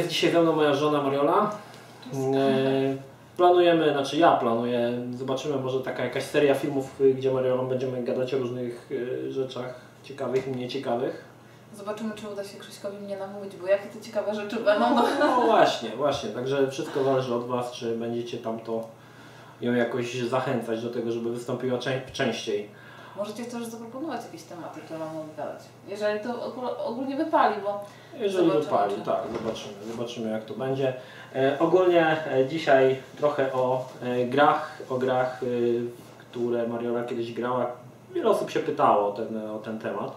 jest dzisiaj ze mną moja żona Mariola. E, Planujemy, znaczy ja planuję, zobaczymy może taka jakaś seria filmów, y, gdzie Mariolą będziemy gadać o różnych y, rzeczach ciekawych i mniej ciekawych. Zobaczymy, czy uda się Krzyśkowi mnie namówić, bo jakie to ciekawe rzeczy będą. No. No właśnie, właśnie, także wszystko zależy od Was, czy będziecie tam to ją jakoś zachęcać do tego, żeby wystąpiła czę- częściej. Możecie też zaproponować jakieś tematy, które mam gadać. Jeżeli to ogó- ogólnie wypali, bo Jeżeli Zobaczymy, wypali, czy- tak, zobaczymy, zobaczymy jak to będzie. E, ogólnie e, dzisiaj trochę o e, grach, o grach, y, które Mariola kiedyś grała. Wiele osób się pytało o ten, o ten temat.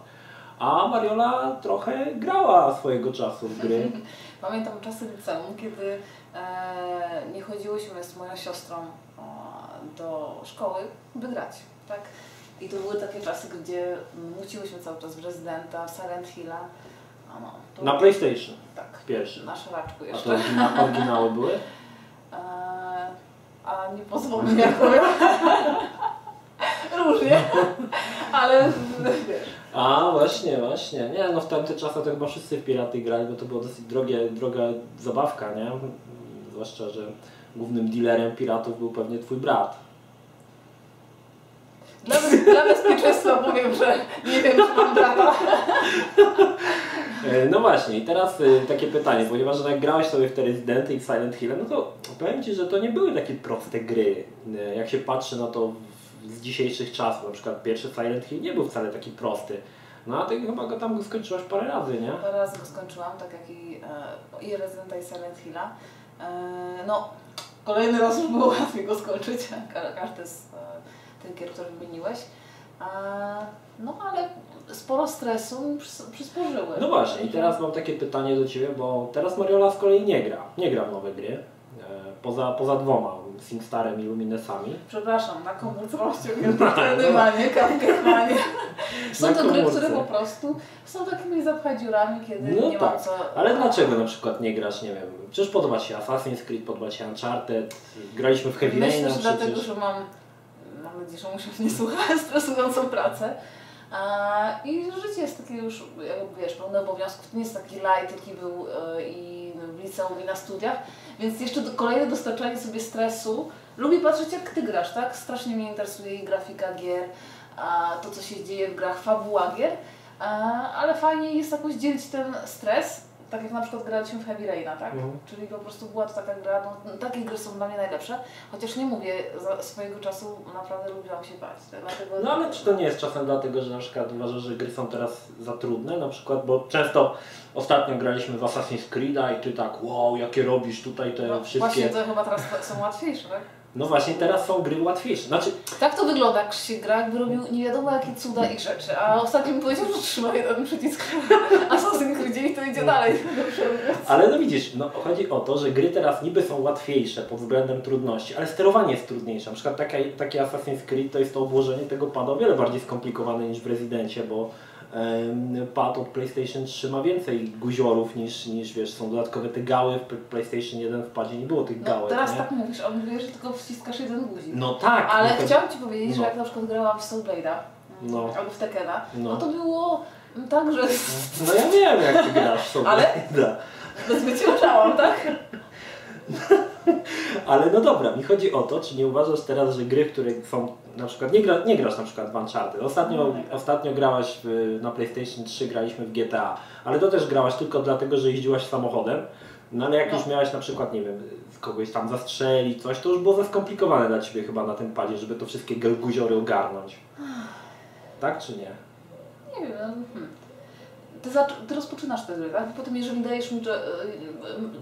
A Mariola trochę grała swojego czasu w gry. pamiętam czasy liceum, kiedy e, nie chodziłyśmy z moją siostrą e, do szkoły, by grać. Tak? I to były takie czasy, gdzie muciłyśmy cały czas w Residenta, w Silent Hilla. A no, to Na PlayStation Tak, pierwszy. na szaraczku A jeszcze. to orygina- oryginały były? Eee, a nie pozwolę jak powiem. Różnie, ale wiesz. A właśnie, właśnie. Nie, no w tamte czasy to chyba wszyscy w piraty grali, bo to była dosyć drogie, droga zabawka, nie? Zwłaszcza, że głównym dealerem piratów był pewnie twój brat. Dla, dla bezpieczeństwa powiem, że nie wiem, czy mam brata. E, No właśnie, i teraz e, takie pytanie, ponieważ jak grałeś sobie w te Rezydenty i w Silent Hill, no to powiem Ci, że to nie były takie proste gry. E, Jak się patrzy na to z dzisiejszych czasów, na przykład pierwszy Silent Hill nie był wcale taki prosty. No a Ty chyba go tam skończyłaś parę razy, nie? Parę razy go skończyłam, tak jak i, i Residenta i Silent Hilla. No, kolejny raz już było łatwiej go skończyć. Ka- Każdy z e, tych gier, które wymieniłeś. No, ale sporo stresu przysporzyły. No właśnie, i teraz mam takie pytanie do Ciebie, bo teraz Mariola z kolei nie gra. Nie gra w nowe gry. e, Poza, poza dwoma, SingStarem i Luminesami. Przepraszam, na komórce ściągnięte manie, kapkemanie. Są Na to gry, które po prostu są takimi zapchaj dziurami, kiedy No nie tak, co... ale dlaczego na przykład nie grasz, nie wiem, przecież podoba Ci się Assassin's Creed, podoba Ci się Uncharted, graliśmy w Heavy Myślę, Raina że dlatego, przecież. że mam, mam nadzieję, że muszę nie słuchać, stresującą pracę. I życie jest takie już, jakby wiesz, pełne obowiązków. To nie jest taki light, jaki był e, i w liceum, i na studiach. Więc jeszcze kolejne dostarczanie sobie stresu. Lubię patrzeć, jak ty grasz, tak? Strasznie mnie interesuje i grafika gier, to, co się dzieje w grach, fabuła gier. Ale fajnie jest jakoś dzielić ten stres, tak jak na przykład graliśmy w Heavy Raina, tak? Mhm. Czyli po prostu była to taka gra, no, takie gry są dla mnie najlepsze, chociaż nie mówię, za swojego czasu naprawdę lubiłam się bać. tak? Dlatego, No ale czy to nie jest czasem dlatego, że na przykład uważasz, że gry są teraz za trudne, na przykład, bo często ostatnio graliśmy w Assassin's Creed'a i Ty tak, wow, jakie robisz tutaj te no, wszystkie... Właśnie to chyba teraz są łatwiejsze, tak? No właśnie, teraz są gry łatwiejsze, znaczy, Tak to wygląda, jak się gra, jakby robił nie wiadomo jakie cuda i rzeczy, a ostatnio mi powiedział, że trzyma jeden przycisk Assassin's Creed i to idzie dalej. Dobrze mówiąc. ale no widzisz, no chodzi o to, że gry teraz niby są łatwiejsze pod względem trudności, ale sterowanie jest trudniejsze. Na przykład takie, takie Assassin's Creed to jest to obłożenie tego pada o wiele bardziej skomplikowane niż w Rezydencie, bo pad od PlayStation 3 ma więcej guziorów niż, niż wiesz, są dodatkowe te gały, w PlayStation 1 w padzie nie było tych No, gałek, teraz nie? tak mówisz, a mówię, że tylko wciskasz jeden guzik. No tak. Ale no chciałam Ci powiedzieć, że no. jak na przykład grałam w Soulblade'a No. albo w Tekena, No. no. to było tak, że No ja wiem jak ty grasz sobie. Ale- Da. zwyciężałam, tak? Ale no dobra, mi chodzi o to, czy nie uważasz teraz, że gry, które są na przykład, nie, gra, nie grasz na przykład w Uncharted, ostatnio, No, nie. ostatnio grałaś w, na PlayStation 3, graliśmy w GTA, ale to też grałaś tylko dlatego, że jeździłaś samochodem, no ale jak No. już miałaś na przykład, nie wiem, kogoś tam zastrzelić, coś, to już było za skomplikowane dla Ciebie chyba na tym padzie, żeby to wszystkie guziory ogarnąć. Tak czy nie? Nie wiem, no, hmm. Ty, ty rozpoczynasz te gry, tak? I potem jeżeli dajesz mi że, y,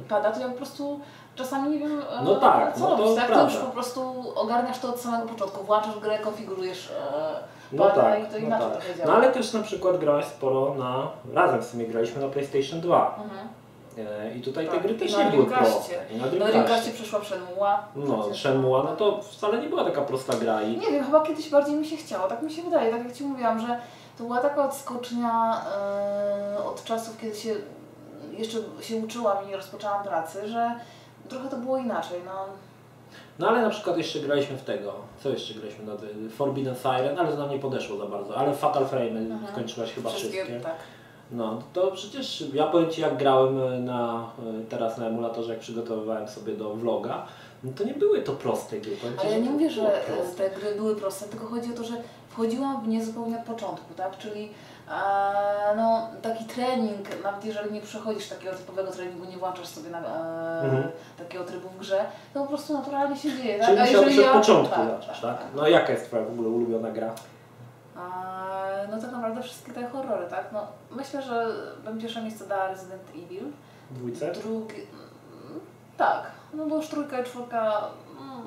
pada, to ja po prostu czasami nie wiem e, No tak, co no to robić, tak? To prawda. już po prostu ogarniasz to od samego początku, włączasz grę, konfigurujesz e, No pada tak, i to no inaczej tak. trochę No ale też na przykład grałaś sporo na, razem w sumie graliśmy na PlayStation 2. Mhm. E, I tutaj te Tak, gry i też nie były Dreamcastie. proste. I na Na Dreamcastie. Dreamcastie przyszła Shenmue. No, Shenmue, no to wcale nie była taka prosta gra i... Nie wiem, chyba kiedyś bardziej mi się chciało, tak mi się wydaje, tak jak Ci mówiłam, że to była taka odskocznia e, od czasów, kiedy się jeszcze się uczyłam i nie rozpoczęłam pracy, że trochę to było inaczej, no. No ale na przykład jeszcze graliśmy w tego, co jeszcze graliśmy na tym? Forbidden Siren, ale to nam nie podeszło za bardzo, ale Fatal Frame Mhm. skończyłaś chyba wszystkie. tak. No, to przecież ja powiem Ci, jak grałem na, teraz na emulatorze, jak przygotowywałem sobie do vloga, no to nie były to proste gry. Ale ja nie mówię, że proste. te gry były proste, tylko chodzi o to, że wchodziłam w nie zupełnie od początku, tak? Czyli e, no, taki trening, nawet jeżeli nie przechodzisz takiego typowego treningu, nie włączasz sobie na, e, Mhm. takiego trybu w grze, to po prostu naturalnie się dzieje. Tak? Czyli A musiałbyś od ja- początku tak, zacząć, tak? No jaka jest Twoja w ogóle ulubiona gra? E, no tak naprawdę wszystkie te horrory, tak? No, myślę, że bym pierwsze miejsce dała Resident Evil. Dwójce? Drugi... Tak, no bo już trójka i czwórka... mm,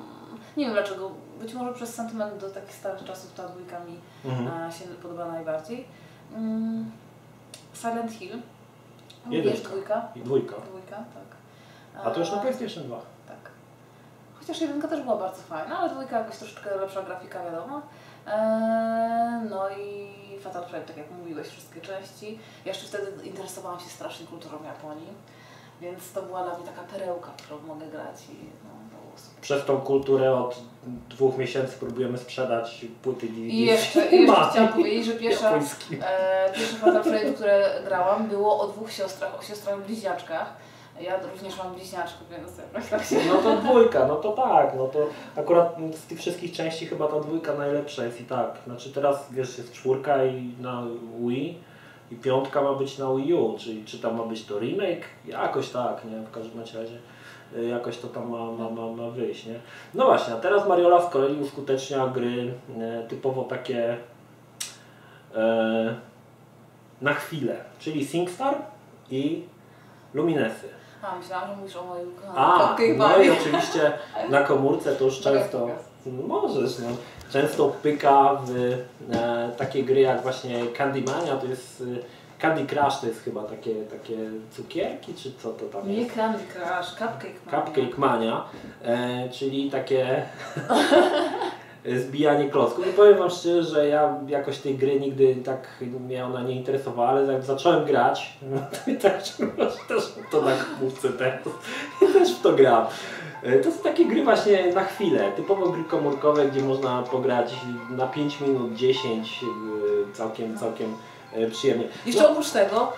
Nie wiem dlaczego. Być może przez sentyment do takich starych czasów ta dwójka mi Mhm. e, się podoba najbardziej. Mm, Silent Hill. Również dwójka. I dwójka. Dwójka, tak. A to już na E, PlayStation 2. Tak. Chociaż jedynka też była bardzo fajna, ale dwójka jakoś troszeczkę lepsza grafika, wiadomo. Eee, no i Fatal Frame, tak jak mówiłeś, wszystkie części. Ja jeszcze wtedy interesowałam się strasznie kulturą Japonii, więc to była dla mnie taka perełka, którą mogę grać i no, było super. Przez tą kulturę od dwóch miesięcy próbujemy sprzedać płyty DVD. I jeszcze, i jeszcze chciałam powiedzieć, że pierwsza, e, pierwsze Fatal Frame, które grałam, było o dwóch siostrach, o siostrach bliźniaczkach. Ja również mam bliźniaczków, więc tak się... No to dwójka, no to tak, no to akurat z tych wszystkich części chyba ta dwójka najlepsza jest i tak. Znaczy teraz wiesz, jest czwórka i na Wii i piątka ma być na Wii U, czyli czy tam ma być to remake? Jakoś tak, nie? W każdym razie y, jakoś to tam ma, ma, ma, ma wyjść, nie? No właśnie, a teraz Mariola z kolei uskutecznia gry e, typowo takie e, na chwilę, czyli SingStar i Luminesy. A, myślałam, że mówisz o moim A, Cupcake no i oczywiście na komórce to już często, możesz, no, często pyka w e, takie gry jak właśnie Candymania, to jest e, Candy Crush, to jest chyba takie, takie cukierki, czy co to tam Nie jest? Candy Crush, Cupcake Mania. Cupcake Mania, e, czyli takie zbijanie klocków. I powiem Wam szczerze, że ja jakoś tej gry nigdy tak mnie ona nie interesowała, ale jak zacząłem grać, to mi tak, też to na teraz, ja też w to gram. E, To są takie gry właśnie na chwilę, typowo gry komórkowe, gdzie można pograć na 5 minut, 10, e, całkiem, całkiem e, przyjemnie. Jeszcze oprócz tego,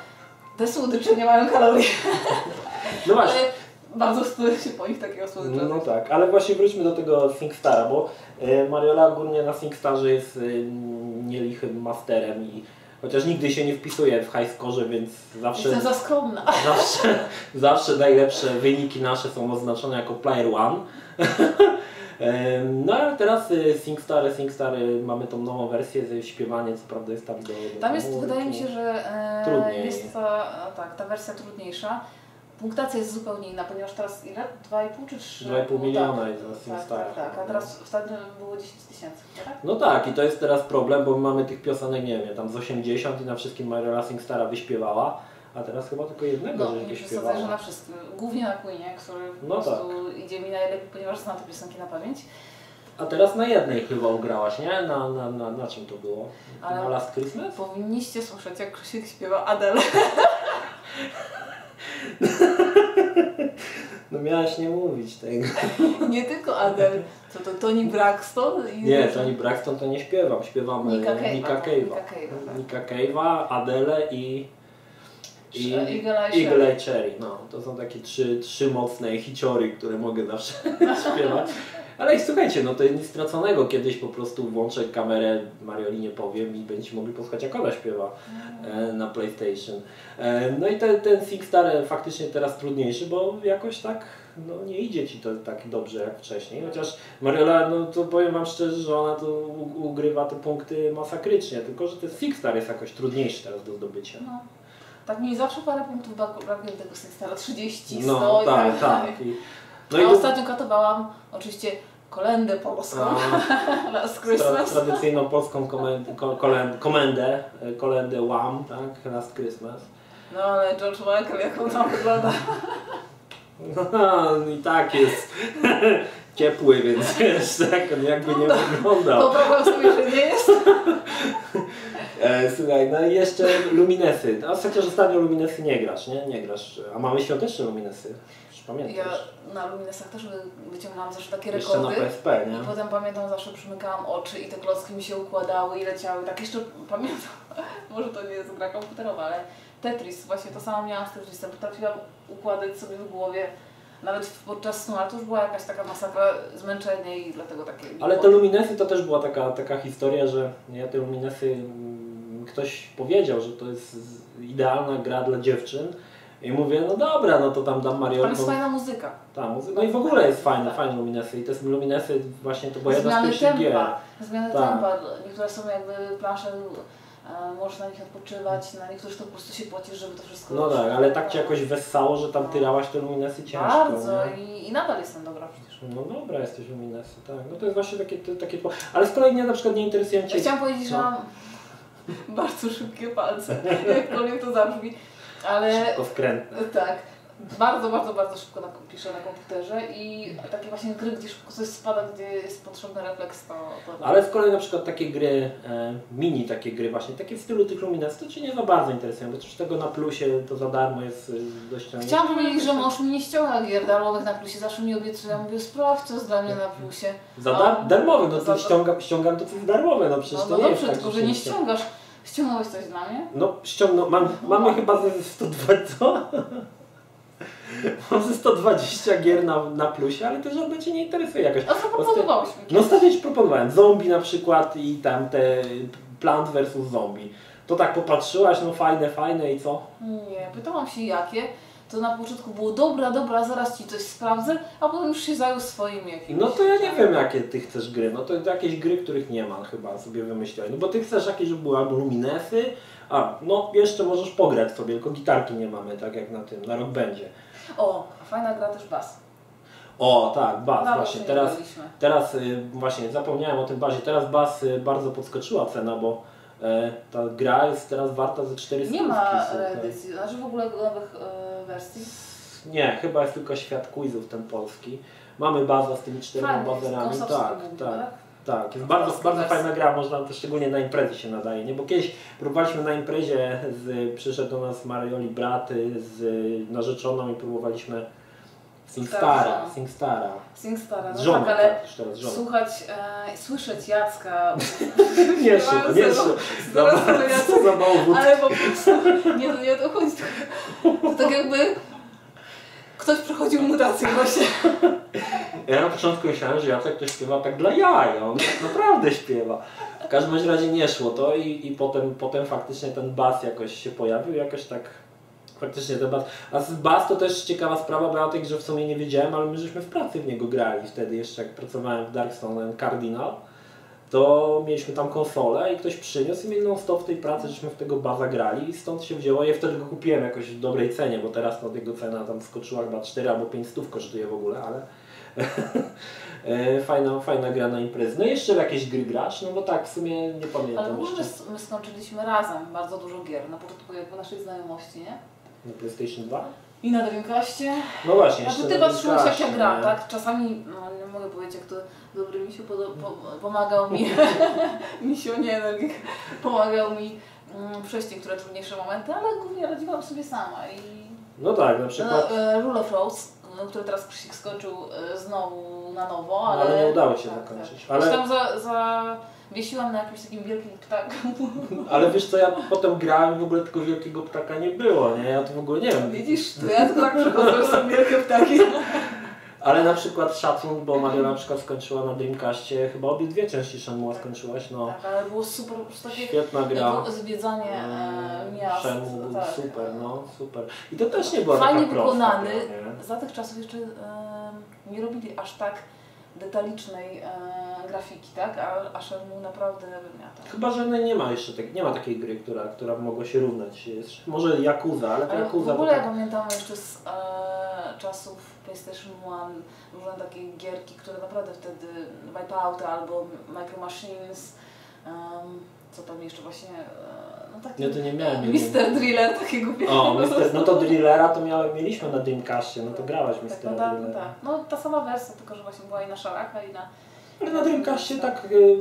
te słodycze nie mają kalorii, No właśnie. Bardzo wstydzę się po nich takiego słodycza. No, tak, ale właśnie wróćmy do tego SingStara, bo e, Mariola ogólnie na SingStarze jest e, nielichym masterem i chociaż nigdy się nie wpisuje w high score, więc zawsze, Jestem za skromna. zawsze, zawsze najlepsze wyniki nasze są oznaczone jako player one. Em, No ale teraz SingStar, SingStar mamy tą nową wersję ze śpiewanie, co prawda jest tam do, do Tam jest, wydaje mi się, że e, jest ta, tak, ta wersja trudniejsza. Punktacja jest zupełnie inna, ponieważ teraz ile? 2,5 czy 3? 2,5 miliona tak, jest za tak, tak, tak, a teraz wtedy było 10 tysięcy, tak? No tak, i to jest teraz problem, bo mamy tych piosenek, nie wiem, tam z 80 i na wszystkim Mariola SingStara wyśpiewała, a teraz chyba tylko jednego, No, że nie wyśpiewała. przesadzaj, że na wszystkim. Głównie na Queenie, który No po prostu idzie mi najlepiej, ponieważ znam te piosenki na pamięć. A teraz na jednej chyba ugrałaś, nie? Na, na, na, na czym to było? Ale- Na Last Christmas? Powinniście słyszeć, jak Krzysiek śpiewa Adele. No miałaś nie mówić tego. Nie tylko Adele, co to Tony Braxton i Nie, Toni Braxton to nie śpiewam, śpiewamy Nika Cave'a, Nika Cave'a. Nika Cave'a, tak. Nika Cave'a, Adele i... I Eagle Eye Eagle Eye Cherry. No, to są takie trzy, trzy mocne hiciory, które mogę zawsze śpiewać. Ale i słuchajcie, no to nic straconego. Kiedyś po prostu włączę kamerę, Mariolinie powiem i będziecie mogli posłuchać jak ona śpiewa e, na PlayStation. E, no i ten, ten SingStar faktycznie teraz trudniejszy, bo jakoś tak no, nie idzie Ci to tak dobrze jak wcześniej. Chociaż Mariola, no to powiem Wam szczerze, że ona to ugrywa te punkty masakrycznie, tylko że ten SingStar jest jakoś trudniejszy teraz do zdobycia. No. Tak mi zawsze parę punktów brak- brakuje tego Singstara, 30, 100 No i tak, tak tak. I, No no i ostatnio katowałam oczywiście kolendę polską, a, Last tra, Christmas. tradycyjną polską komendę, kolendę, kolendę Łam, tak? Last Christmas. No ale George Michael, jak on tam wygląda. No, I tak jest ciepły, więc wiesz, tak on jakby nie wyglądał. Poprawiam sobie, że nie jest. E, słuchaj, no i jeszcze Luminesy. A chociaż ostatnio Luminesy nie grasz, nie? Nie grasz. A mamy świąteczne Luminesy. Już Ja pamiętasz? na Luminesach też wy- wyciągnęłam zawsze takie Jeszcze na rekordy. PSP, I nie? potem pamiętam, zawsze przymykałam oczy i te klocki mi się układały i leciały. Tak jeszcze pamiętam, może to nie jest gra komputerowa, ale Tetris, właśnie to samo miałam z Tetrisem. Potrafiłam układać sobie w głowie nawet podczas snu, ale to już była jakaś taka masakra, zmęczenie i dlatego takie... Ale te luminesy to też była taka, taka historia, że ja te luminesy, mm, ktoś powiedział, że to jest idealna gra dla dziewczyn. I mówię, no dobra, no to tam dam Tam Mariolką. jest fajna muzyka. Ta, muzy- no i w ogóle jest fajne, fajne luminesy. I te luminesy właśnie to była jedna z pierwszych gier. zmiany Tak. tempa. Niektóre są jakby plansze, e, możesz na nich odpoczywać, na niektórych to po prostu się płacisz, żeby to wszystko... No tak, ale tak cię jakoś wessało, że tam tyrałaś te luminesy ciężko. Bardzo nie? i, i nadal jestem dobra przecież. No dobra, jesteś luminesy, tak. No to jest właśnie takie, takie ale z kolei nie, na przykład nie interesują Cię... Chciałam powiedzieć, że No. mam bardzo szybkie palce, jakkolwiek to zabrzmi, ale Szybko wkrętne. tak, bardzo, bardzo, bardzo szybko na, piszę na komputerze i takie właśnie gry, gdzie szybko coś spada, gdzie jest potrzebny refleks, to... to Ale z kolei na przykład takie gry, e, mini takie gry właśnie, takie w stylu tych luminesy, to Cię nie za bardzo interesują, bo też tego na plusie to za darmo jest e, dość. Chciałam powiedzieć, że mąż mi nie ściąga gier darmowych na plusie, zawsze mi obiecuje, ja mówię, sprawdź co jest dla mnie na plusie. Za No. dar darmowe, no Za- to ściągam, ściągam to co jest darmowe, no przecież No, to no nie dobrze, jest tak, tylko że że nie ściągasz. Ściągnąłeś coś dla mnie? No ściągnął, mam, mamy chyba ze 120, co? Mam ze 120 gier na, na plusie, ale to żadne Cię nie interesuje jakoś. A zaproponowałeś mi No ostatnio Ci proponowałem, zombie na przykład i tam te Plant vs Zombie. To tak popatrzyłaś, no fajne, fajne i co? Nie, pytałam się jakie. To na początku było dobra, dobra, zaraz ci coś sprawdzę, a potem już się zajął swoimi jakimiś. No to ja nie wiem jakie Ty chcesz gry, no to jakieś gry, których nie ma chyba sobie wymyśliłem. No bo Ty chcesz jakieś, żeby były albo luminesy, a no jeszcze możesz pograć sobie, tylko gitarki nie mamy, tak jak na tym, na rok będzie. O, a fajna gra też bas. O tak, bas, Nawet właśnie nie teraz, teraz y, właśnie zapomniałem o tym bazie, teraz bas y, bardzo podskoczyła cena, bo e, ta gra jest teraz warta ze 400 Nie ma słuchaj. edycji, znaczy w ogóle nowych e, wersji. Nie, chyba jest tylko świat quizów ten polski. Mamy bazę z tymi czterema konsol Tak, tak, tak? tak. Jest bardzo, Polska bardzo wersja. fajna gra, można też szczególnie na imprezy się nadaje, nie? Bo kiedyś próbowaliśmy na imprezie, z, przyszedł do nas Marioli braty z narzeczoną i próbowaliśmy Singstara, Starszą. Singstara. SingStara, no żoną, tak, ale tak, słuchać, e, słyszeć Jacka. Nie szło, nie zaraz Za, mało wódki. Ale po prostu nie, nie o to chodzi. To tak jakby ktoś przechodził mutację właśnie. Ja na początku myślałem, że Jacek to śpiewa tak dla jaj, on tak naprawdę śpiewa. W każdym razie nie szło to i, i potem, potem faktycznie ten bas jakoś się pojawił, jakoś tak faktycznie ten bas. A z bas to też ciekawa sprawa, bo ja o tej grze w sumie nie wiedziałem, ale my żeśmy w pracy w niego grali wtedy jeszcze jak pracowałem w Darkstone Cardinal. To mieliśmy tam konsolę i ktoś przyniósł i mieli non stop w tej pracy, żeśmy w tego baza grali i stąd się wzięło. Ja wtedy go kupiłem jakoś w dobrej cenie, bo teraz no, jego cena tam skoczyła chyba 4 albo 5 stów kosztuje w ogóle, ale E, fajna, fajna gra na imprezy. No i jeszcze w jakieś gry grasz? No bo tak, w sumie nie Ale pamiętam ogóle my, my skończyliśmy razem bardzo dużo gier na początku naszej znajomości, nie? Na PlayStation 2? I na Dreamcastie. No właśnie, jeszcze ty patrzyłeś jak ja gram, tak? Czasami, no nie mogę powiedzieć jak to dobry misiu podo- po, pomagał mi, misiu nie energik, pomagał mi mm, przejść niektóre trudniejsze momenty, ale głównie radziłam sobie sama i No tak, na przykład, e, e, Rule of Rose, e, który teraz Krzysiek skończył e, znowu na nowo, no, ale... ale nie udało się tak, zakończyć. Tak. Ale... Za, za... wiesiłam na jakimś takim wielkim ptaku. ale wiesz co, ja potem grałem i w ogóle tego wielkiego ptaka nie było, nie? Ja to w ogóle nie wiem. Widzisz, to ja tylko tak przychodzę, że są wielkie ptaki. Ale na przykład szacun, bo Mario na przykład skończyła na Dreamcastie, chyba obie dwie części Shenmue skończyłaś, no. Tak, ale było super, po prostu takie Świetna gra. zwiedzanie e, Mm, miast. Shenmue był tak. super, no super. I to też nie była Fajnie taka prosta wykonany. Za tych czasów jeszcze e, nie robili aż tak detalicznej e, grafiki, tak? A, a Shenmue naprawdę wymiata. Chyba, że nie ma jeszcze tak, nie ma takiej gry, która, która mogła się równać. Jest, może Yakuza, ale Ale w Yakuza ogóle to ja tak, pamiętam jeszcze z e, czasów PlayStation 1 różne takie gierki, które naprawdę wtedy Wipeout albo Micro Machines, em, co tam jeszcze właśnie, e, taki Ja to nie miałem. Mister Driller takiego O, Mister, no to Drillera to mieliśmy na Dreamcastie, no to grałaś tak, Mister no, tak, no, tak. no ta sama wersja, tylko że właśnie była i na szaraka i na... Ale na Dreamcastie tak y,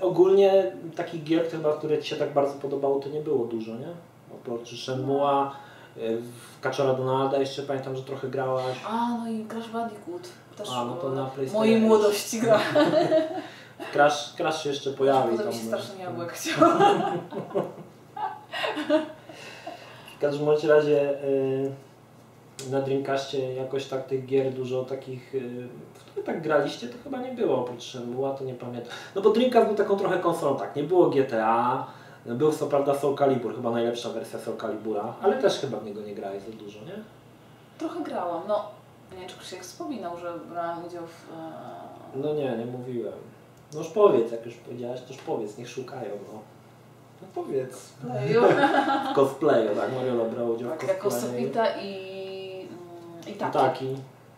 ogólnie takich gier, chyba, które Ci się tak bardzo podobało, to nie było dużo, nie? Oprócz Shenmue'a, y, w Kaczora Donalda jeszcze pamiętam, że trochę grałaś. A, no i Crash Bandicoot. Też A, no to na w PlayStation. mojej młodości gra. Crash, Crash się jeszcze pojawi. Potem tam, się no. strasznie jabłek chciała. W każdym bądź razie y, na Dreamcastie jakoś tak tych gier dużo takich, y, w które tak graliście, to chyba nie było oprócz Shenmue'a, to nie pamiętam. No bo Dreamcast był taką trochę konsolą, tak, nie było GTA, był co prawda Soul Calibur, chyba najlepsza wersja Soul Calibura, ale też chyba w niego nie grałeś za dużo, nie? Trochę grałam, no. Nie czy Krzysiek wspominał, że brałam udział w... e, No nie, nie mówiłem. No już powiedz, jak już powiedziałaś, to już powiedz, niech szukają, no. No powiedz. playu. W cosplayu, tak, Mariola brała udział w Tak, jako cosplayu. Sopita i... mm, I I taki. taki.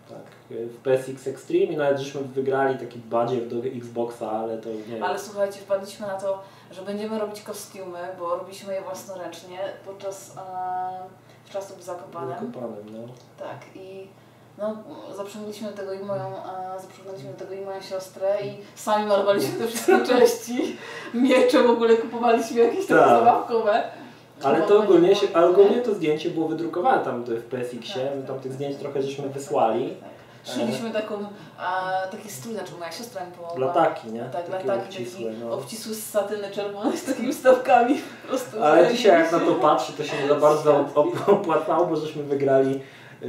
Tak, w PSX Extreme i nawet żeśmy wygrali taki badziew do Xboxa, ale to nie wiem. Ale słuchajcie, wpadliśmy na to, że będziemy robić kostiumy, bo robiliśmy je własnoręcznie podczas e, czasów w Zakopanem. Zakopanem, no. Tak i no, zaprzęgliśmy do tego i moją, zaprzęgliśmy do tego i moją siostrę i sami malowaliśmy te wszystkie części, miecze w ogóle kupowaliśmy jakieś takie Tak. zabawkowe. Ale to nie ogólnie, się, ale ogólnie to zdjęcie było wydrukowane tam w PSX-ie, Tak, my tam tak, tych tak. zdjęć trochę żeśmy wysłali. Szyliśmy taką, a, taki strój, znaczy moja siostra mi pomogła. Lataki, nie? Tak, Takie lataki, obcisłe, taki no. obcisły z satyny czerwony z takimi wstawkami po prostu. Ale dzisiaj jak na to patrzy, to się nie za bardzo op- opłacało, bo żeśmy wygrali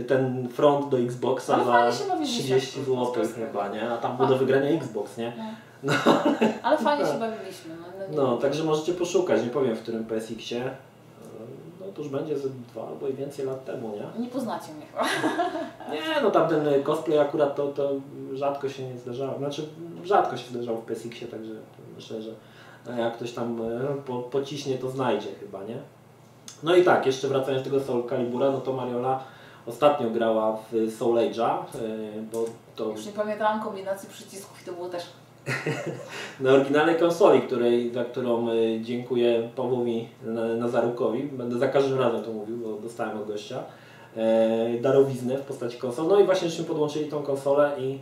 ten front do Xboxa za fajnie się bawiliśmy 30 w zł chyba, nie? A tam było do wygrania Xbox, nie? No. Ale fajnie się bawiliśmy. No, no, No, także możecie poszukać, nie powiem w którym PSX-ie. No to już będzie ze dwa albo i więcej lat temu, nie? Nie poznacie mnie chyba. Nie, no tam ten y, cosplay akurat to, to rzadko się nie zdarzało. Znaczy rzadko się zdarzało w PSX-ie, także myślę, że jak ktoś tam po, pociśnie, to znajdzie chyba, nie? No i tak, jeszcze wracając do tego Soul Calibura, no to Mariola ostatnio grała w Soul Age'a, y, bo to Już nie pamiętałam kombinacji przycisków i to było też na oryginalnej konsoli, której, za którą y, dziękuję Pawłowi Na- Nazarukowi, będę za każdym razem to mówił, bo dostałem od gościa, e, darowiznę w postaci konsol. No i właśnie żeśmy podłączyli tą konsolę i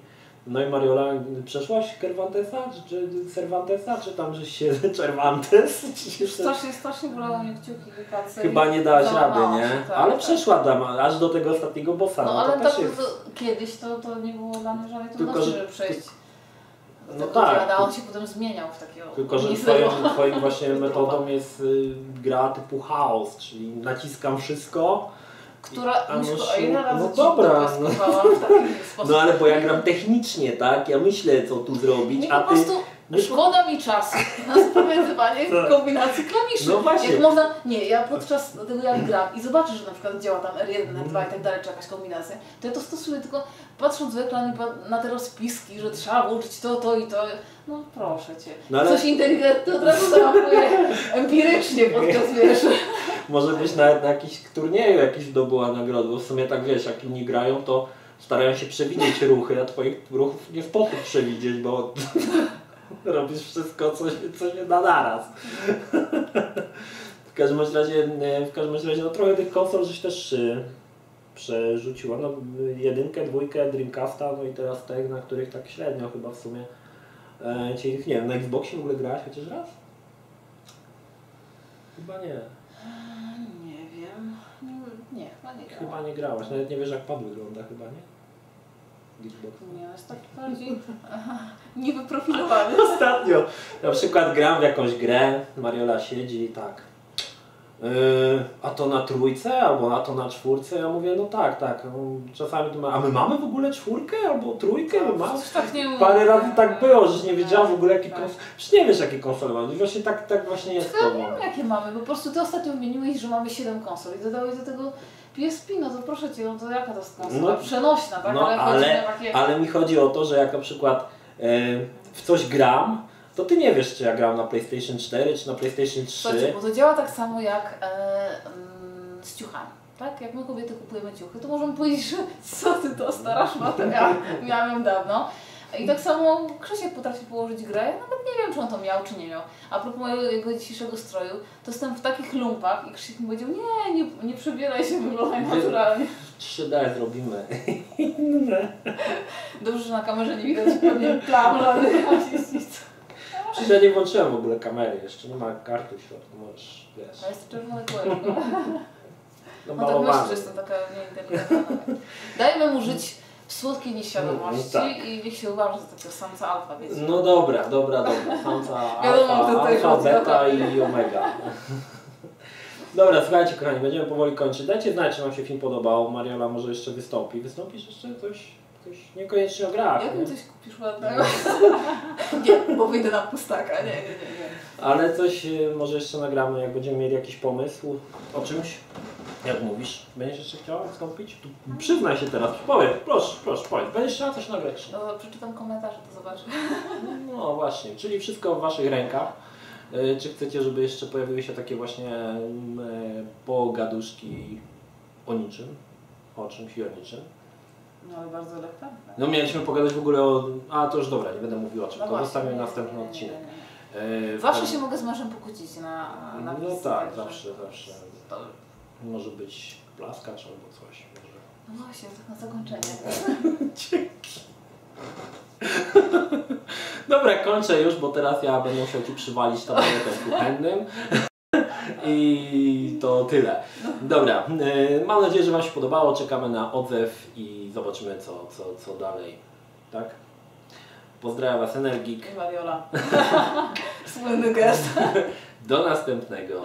no i Mariola, przeszłaś Cervantesa, czy, Cervantesa, czy tam żeś się Cervantes? Strasznie, strasznie bolały mnie kciuki wypadce. Chyba nie dałaś rady, nie? tak, ale tak. przeszła tam, aż do tego ostatniego bossa. No No, ale to tak jest... to, kiedyś to, to nie było dla mnie żadnej trudności, że- żeby przejść. No tak, on się potem zmieniał w takiego Tylko, że twoją, twoim właśnie metodą jest y, gra typu chaos, czyli naciskam wszystko. Która, A no Miszko, a ile razy no dobra, no. No ale bo ja gram technicznie, tak? Ja myślę co tu zrobić, Nie, a po ty... szkoda mi czasu na zapamiętywanie Tak. kombinacji klawiszy. No właśnie. Jak można, nie, ja podczas tego jak gram i zobaczę, że na przykład działa tam R1, R2 i tak dalej, czy jakaś kombinacja, to ja to stosuję tylko patrząc w ekran na te rozpiski, że trzeba włączyć to, to i to. No proszę Cię. No ale- Coś inteligentne od razu załapuje empirycznie podczas wiesz. Może być nawet na jakimś turnieju jakiś zdobyła nagrodę, bo w sumie tak wiesz, jak inni grają, to starają się przewidzieć ruchy, a twoich ruchów nie sposób przewidzieć, bo robisz wszystko, co się, co się da naraz. W każdym razie, w każdym razie no trochę tych konsol żeś też y, przerzuciła. No, jedynkę, dwójkę, Dreamcasta, no i teraz te, na których tak średnio chyba w sumie. E, nie wiem, na Xboxie w ogóle grałaś chociaż raz? Chyba nie. Nie, chyba nie grałam. Chyba nie grałaś, nawet nie wiesz jak pad wygląda chyba, nie? Xbox. Nie, jest taki bardziej niewyprofilowany. Ostatnio na przykład gram w jakąś grę, Mariola siedzi i tak. Yy, a to na trójce, albo a to na czwórce. Ja mówię, no tak, tak. No, Czasami to ma, a my mamy w ogóle czwórkę albo trójkę? My mamy? Przecież tak nie Parę razy tak było, że nie wiedziałam w ogóle jakie Tak. konsole. Przecież nie wiesz jakie konsole mam. I właśnie tak, tak właśnie jest Ja wiem jakie mamy, bo po prostu ty ostatnio wymieniłeś, że mamy 7 konsol i dodałeś do tego PSP, no to proszę Cię, no to jaka to jest konsola? No, Przenośna, tak? no, ale, ale- takie... Ale mi chodzi o to, że jak na przykład e, w coś gram, to ty nie wiesz, czy ja gram na PlayStation 4, czy na PlayStation 3. Słuchajcie, bo to działa tak samo jak mm, z ciuchami. Tak? Jak my kobiety kupujemy ciuchy, to możemy powiedzieć, że co ty to stara szmata, ja miałam ją dawno. I tak samo Krzysiek potrafi położyć grę, ja nawet nie wiem, czy on to miał, czy nie miał. A propos mojego dzisiejszego stroju, to jestem w takich lumpach i Krzysiek mi powiedział, nie, nie, nie przebieraj się, wyglądaj naturalnie. 3D zrobimy. Dobrze, że na kamerze nie widać pewnie plam żadnych rasistów. Przecież ja nie włączyłem w ogóle kamery, jeszcze nie ma karty w środku, możesz, wiesz, A jest czerwone kółeczko. no No tak myślę, że jestem taka nieinteligentna. Dajmy mu żyć w słodkiej nieświadomości No, tak. i niech się uważa za takiego samca alfa, wiecie. No dobra, dobra, dobra. Samca alfa, to alfa, beta i omega. Dobra, słuchajcie kochani, będziemy powoli kończyć. Dajcie znać, czy Wam się film podobał. Mariola może jeszcze wystąpi. Wystąpisz jeszcze coś? Coś niekoniecznie o grach. Jak mi coś kupisz ładnego? nie, bo wyjdę na pustaka. Nie, nie, nie. Ale coś y, może jeszcze nagramy, jak będziemy mieli jakiś pomysł o czymś. Jak mówisz? Będziesz jeszcze chciała wystąpić? Przyznaj się teraz, powiedz, proszę, proszę, powiedz. Będziesz chciała coś nagrać? No, przeczytam komentarze, to zobaczę. No właśnie, czyli wszystko w Waszych rękach. Y, Czy chcecie, żeby jeszcze pojawiły się takie właśnie mm, e, pogaduszki o niczym? O czymś i o niczym? No ale bardzo elektronne. No mieliśmy pogadać w ogóle o... A to już dobra, nie będę mówił o czym, No to nie, następny odcinek. E, Zawsze się mogę z mężem pokłócić na, na No tak, zawsze, zawsze. To... Może być plaskacz albo coś. Może. No właśnie, tak na zakończenie. Dzięki. Dobra, kończę już, bo teraz ja będę musiał Ci przywalić tabletę kuchennym. I to tyle. Dobra, y, mam nadzieję, że Wam się podobało. Czekamy na odzew i zobaczymy, co, co, co dalej. Tak? Pozdrawiam Was, Energik. I Mariola. Słynny gest. Do następnego.